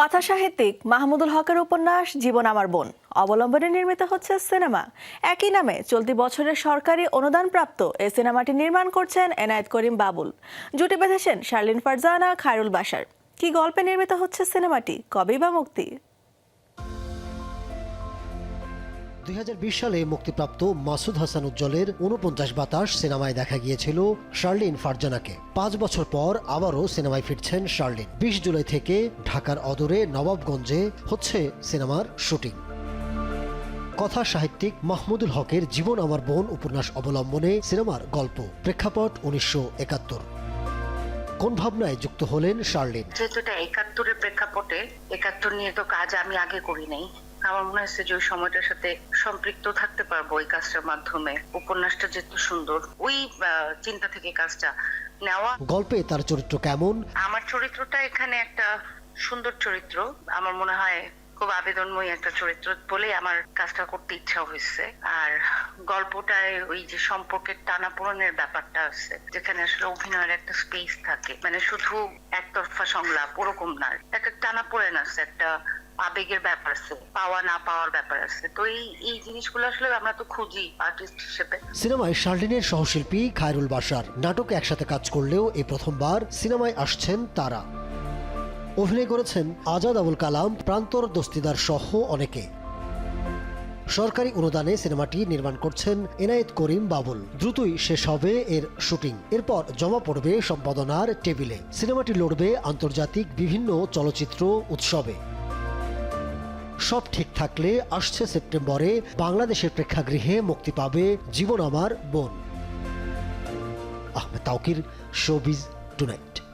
কথা সাহিত্যিক মাহমুদুল হকের উপন্যাস জীবন আমার বোন। অবলম্বনে নির্মিত হচ্ছে সিনেমা। একই নামে চলতি বছরের সরকারি অনুদানপ্রাপ্ত এ সিনেমাটি নির্মাণ করছেন এনায়েত করিম বাবুল। জুটি বেঁধেছেন শার্লিন ফারজানা, খায়রুল বাসার কি গল্পে নির্মিত হচ্ছে সিনেমাটি, কবেই বা মুক্তি? দুই হাজার বিশ সালে মুক্তিপ্রাপ্ত মাসুদ হাসান উজ্জ্বলের উনপঞ্চাশ বাতাস সিনেমায় দেখা গিয়েছিল শার্লিন ফারজানাকে। পাঁচ বছর পর আবারও সিনেমায় ফিরছেন শার্লিন। বিশ জুলাই থেকে ঢাকার অদূরে নবাবগঞ্জে হচ্ছে সিনেমার শুটিং। কথা সাহিত্যিক মাহমুদুল হকের জীবন আমার বোন উপন্যাস অবলম্বনে সিনেমার গল্প। প্রেক্ষাপট উনিশশো একাত্তর। কোন ভাবনায় যুক্ত হলেন শার্লিন? যেহেতু এটা একাত্তরের প্রেক্ষাপটে, একাত্তর নিয়ে তো কাজ আমি আগে করি নাই। আমার মনে হচ্ছে যে ওই সময়টার সাথে সম্পৃক্ত থাকতে পারব ওই কাজটার মাধ্যমে। উপন্যাসটা যেহেতু সুন্দর ওই চিন্তা থেকে কাজটা নেওয়া। গল্পে তার চরিত্র কেমন? আমার চরিত্রটা এখানে একটা সুন্দর চরিত্র। আমার মনে হয় খুব আবেদনময়ী একটা চরিত্র বলেই আমার কাজটা করতে ইচ্ছা হয়েছে। আর গল্পটায় ওই যে সম্পর্কের টানাপোড়েনের ব্যাপারটা আছে যেখানে আসলে অভিনয়ের একটা স্পেস থাকে। মানে শুধু একতরফা সংলাপ ওরকম না। একটা টানাপোড়েন আছে একটা আবেগের ব্যাপার আছে, পাওয়া না পাওয়ার ব্যাপার আছে। তো এই এই জিনিসগুলো আসলে আমরা তো খুঁজি আর্টিস্ট হিসেবে। সিনেমায় শার্লিনের সহশিল্পী খায়রুল বাসার নাটকে একসাথে কাজ করলেও এই প্রথমবার সিনেমায় আসছেন তারা। অভিনয় করেছেন আজাদ আবুল কালাম, প্রান্তর দস্তিদার সহ অনেকে। সরকারি অনুদানে সিনেমাটি নির্মাণ করছেন এনায়েত করিম বাবুল। দ্রুতই শেষ হবে এর শুটিং। এরপর জমা পড়বে সম্পাদনার টেবিলে। সিনেমাটি লড়বে আন্তর্জাতিক বিভিন্ন চলচ্চিত্র উৎসবে। সব ঠিক থাকলে আসছে সেপ্টেম্বরে বাংলাদেশের প্রেক্ষাগৃহে মুক্তি পাবে জীবন আমার বোন। Ahmed Tauqir showbiz tonight.